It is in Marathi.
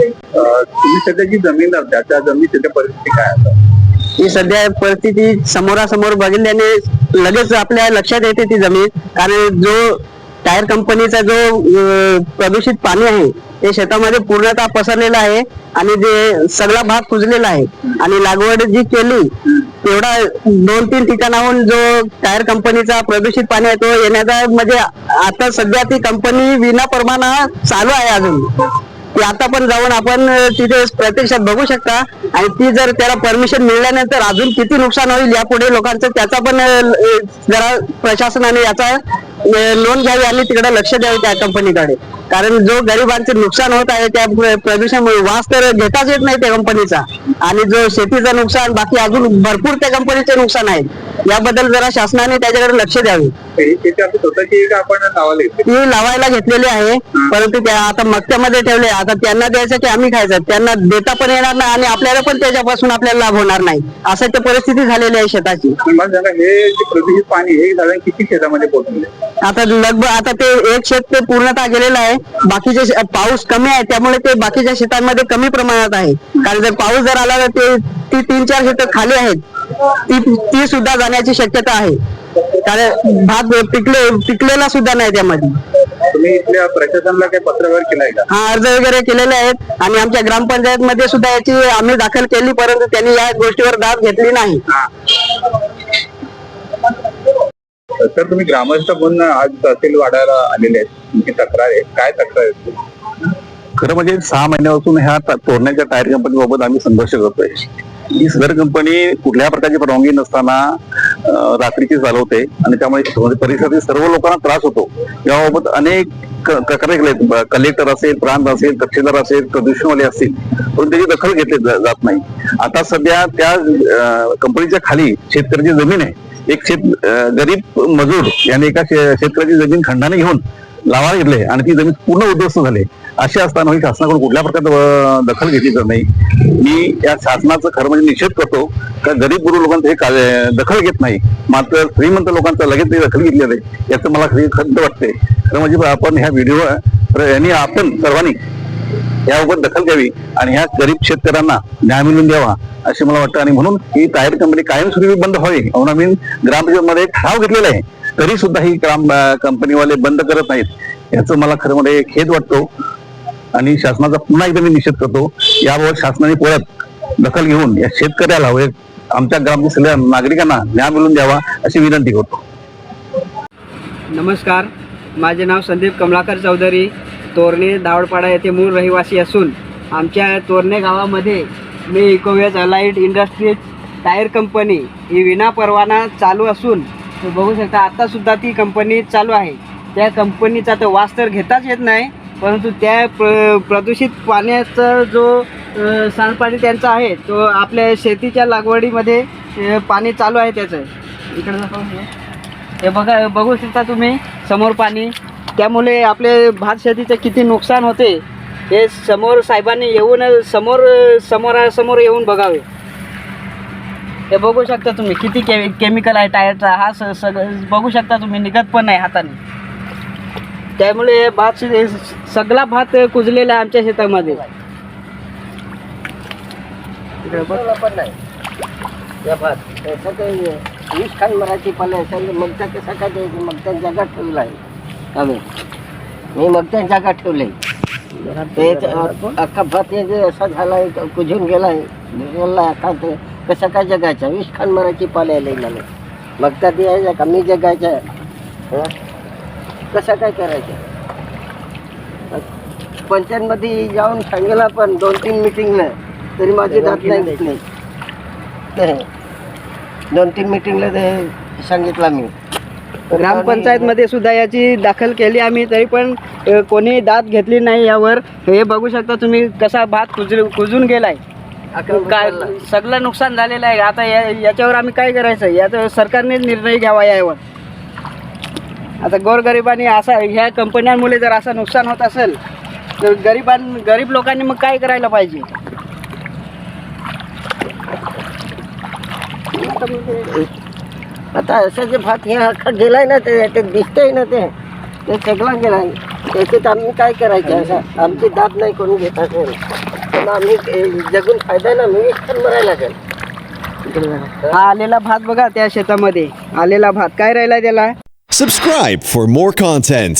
तुम्ही सध्या जी जमीन लावता त्या जमीन सध्या परिस्थिती काय आहे? ही सध्या परिस्थिती समोरासमोर बघितल्याने लगेच आपल्या लक्षात येते ती जमीन. कारण जो टायर कंपनीचा जो प्रदूषित पाणी आहे ते शेतामध्ये पूर्णतः पसरलेलं आहे आणि जे सगळा भाग कुजलेला आहे. आणि लागवड जी केली तेवढा दोन तीन ठिकाणाहून जो टायर कंपनीचा प्रदूषित पाणी आहे तो येण्याचा म्हणजे आता सध्या ती कंपनी विना परवाना चालू आहे अजून. ती आता पण जाऊन आपण तिथे प्रत्यक्षात बघू शकता. आणि ती जर त्याला परमिशन मिळाल्यानंतर अजून किती नुकसान होईल यापुढे लोकांचं त्याचा पण जरा प्रशासनाने याचा लोन घ्यावी आणि तिकडे लक्ष द्यावे त्या कंपनीकडे. कारण जो गरिबांचे नुकसान होत आहे त्या प्रदूषणामुळे वास तर घेताच येत नाही त्या कंपनीचा. आणि जो शेतीचं नुकसान बाकी अजून भरपूर त्या कंपनीचे नुकसान आहे याबद्दल जरा शासनाने त्याच्याकडे लक्ष द्यावे. स्वतःची लावायला ती लावायला घेतलेली आहे. परंतु त्या आता मक्त्यामध्ये ठेवले. आता त्यांना द्यायचं की आम्ही खायचं त्यांना देता पण येणार नाही आणि आपल्याला पण त्याच्यापासून आपल्याला लाभ होणार नाही. असं ते परिस्थिती झालेली आहे शेताची. हे प्रदूषित पाणी हे साधारण किती शेतामध्ये पोहोचले आता लगभग आता ते एक शेत ते पूर्णतः गेलेलं आहे. बाकीचे पाऊस कमी आहे. त्यामुळे ते बाकीच्या शेतांमध्ये कमी प्रमाणात आहे. कारण जर पाऊस जर आला तर ते ती तीन चार शेत खाली आहेत. ती ती सुद्धा जाण्याची शक्यता आहे. कारण भात पिकले पिकलेला सुद्धा नाही त्यामध्ये. तुम्ही इथल्या प्रशासनाला काही पत्र वगैरे केलाय का? हा अर्ज वगैरे केलेले आहेत. आणि आमच्या ग्रामपंचायत मध्ये सुद्धा याची आम्ही दाखल केली परंतु त्यांनी या गोष्टीवर दाद घेतली नाही. तर तुम्ही ग्रामस्थ म्हणून आज तहसील वाढायला आलेले आहेत. तुमची तक्रार आहे. काय तक्रार आहे? खरं म्हणजे सहा महिन्यापासून ह्या तोरण्याच्या टायर कंपनी बाबत आम्ही संघर्ष करतोय. ही सदर कंपनी कुठल्याही प्रकारची परवानगी नसताना रात्रीची चालवते आणि त्यामुळे म्हणजे परिसरातील सर्व लोकांना त्रास होतो. याबाबत अनेक तक्रारी कलेक्टर असेल प्रांत असेल तहसीलदार असेल प्रदूषणवाले असतील पण त्याची दखल घेतली जात नाही. आता सध्या त्या कंपनीच्या खाली शेतकऱ्याची जमीन आहे. एक शेत गरीब मजूर याने एका शेतकऱ्याची जमीन खंडाने घेऊन लावायला घेतले आणि ती जमीन पूर्ण उद्ध्वस्त झाली. असे असताना शासनाकडून कुठल्या प्रकारचं दखल घेतली जात नाही. मी या शासनाचं खरं म्हणजे निषेध करतो का गरीब गुरु लोकांचं हे का- दखल घेत नाही. मात्र श्रीमंत लोकांचा लगेच ते दखल घेतली जाते. याचं मला खरी खंत वाटते. खरं म्हणजे आपण ह्या व्हिडिओ यांनी आपण सर्वांनी याबाबत दखल घ्यावी आणि ह्या गरीब शेतकऱ्यांना न्याय मिळून द्यावा असे मला वाटतं. आणि म्हणून ही टायर कंपनी कायमस्वरूपी बंद व्हावी. म्हणून आम्ही ग्रामपंचायतमध्ये एक ठराव घेतलेला आहे. तरी सुद्धा ही ग्राम कंपनीवाले बंद करत नाहीत. याचं मला खरं म्हणजे खेद वाटतो. आणि शासनाचा पुन्हा एकदा मी निषेध करतो. याबाबत शासनाने परत दखल घेऊन या शेतकऱ्याला व आमच्या ग्रामच्या नागरिकांना न्याय मिळून द्यावा अशी विनंती करतो. नमस्कार. माझे नाव संदीप कमलाकर चौधरी. तोरणे दावडपाडा येथे मूळ रहिवासी असून आमच्या तोरणे गावामध्ये मी Ecoways allied industries tyre company ही विना परवाना चालू असून बघू शकता आत्तासुद्धा ती कंपनी चालू आहे. त्या कंपनीचा तर वास तर घेताच येत नाही परंतु त्या प्र प्रदूषित पाण्याचा जो सांडपाणी त्यांचा आहे तो आपल्या शेतीच्या लागवडीमध्ये पाणी चालू आहे त्याचं. इकडं हे बघा बघू शकता तुम्ही समोर पाणी. त्यामुळे आपले भात शेतीचं किती नुकसान होते हे समोर साहेबांनी येऊन समोर समोरासमोर येऊन बघावे. हे बघू शकता तुम्ही किती के केमिकल आहे टायरचा हा स सगळं बघू शकता तुम्ही निघत पण नाही हाताने. त्यामुळे हे भात सगळा भात कुजलेला आहे आमच्या शेतामध्ये. इकडे या भात. त्याचं ते वीस खान मराठी पाले मग त्या कसं काय द्यायचं मग त्या जगात ठेवलं आहे. आम्ही. मी मग त्या जागात ठेवले ते अख्खा भात जे असा झाला कुजून गेला आहे गेला आता ते. कसं काय जगायचं? वीस खान मराठी पाले आले मला. मग त्या द्यायच्या का? मी जगायचं? कसं काय करायचं? पंचायतमध्ये जाऊन सांगितलं पण दोन तीन मिटिंगला तरी माझी दात नाही. ते दोन तीन मिटिंगला ते सांगितलं मी. ग्रामपंचायतमध्ये सुद्धा याची दाखल केली. आम्ही तरी पण कोणी दाद घेतली नाही यावर. हे बघू शकता तुम्ही कसा भात कुज कुजून गेलाय. काय सगळं नुकसान झालेलं आहे. आता या याच्यावर आम्ही काय करायचं? याचा सरकारने निर्णय घ्यावा यावर. आता गोरगरिबांनी असा ह्या कंपन्यांमुळे जर असं नुकसान होत असेल तर गरिबां गरीब लोकांनी मग काय करायला पाहिजे? आता असं जे भात हे अख्खा गेलाय ना ते ते दिसतंय ना ते. ते सगळा गेलाय. त्याच्यात आम्ही काय करायचं असं? आमची दात नाही करून घेत असेल पण आम्ही जगून फायदा ना मी पण मरायला लागेल. हा आलेला भात बघा त्या शेतामध्ये. आलेला भात. काय राहिला त्याला? Subscribe for more content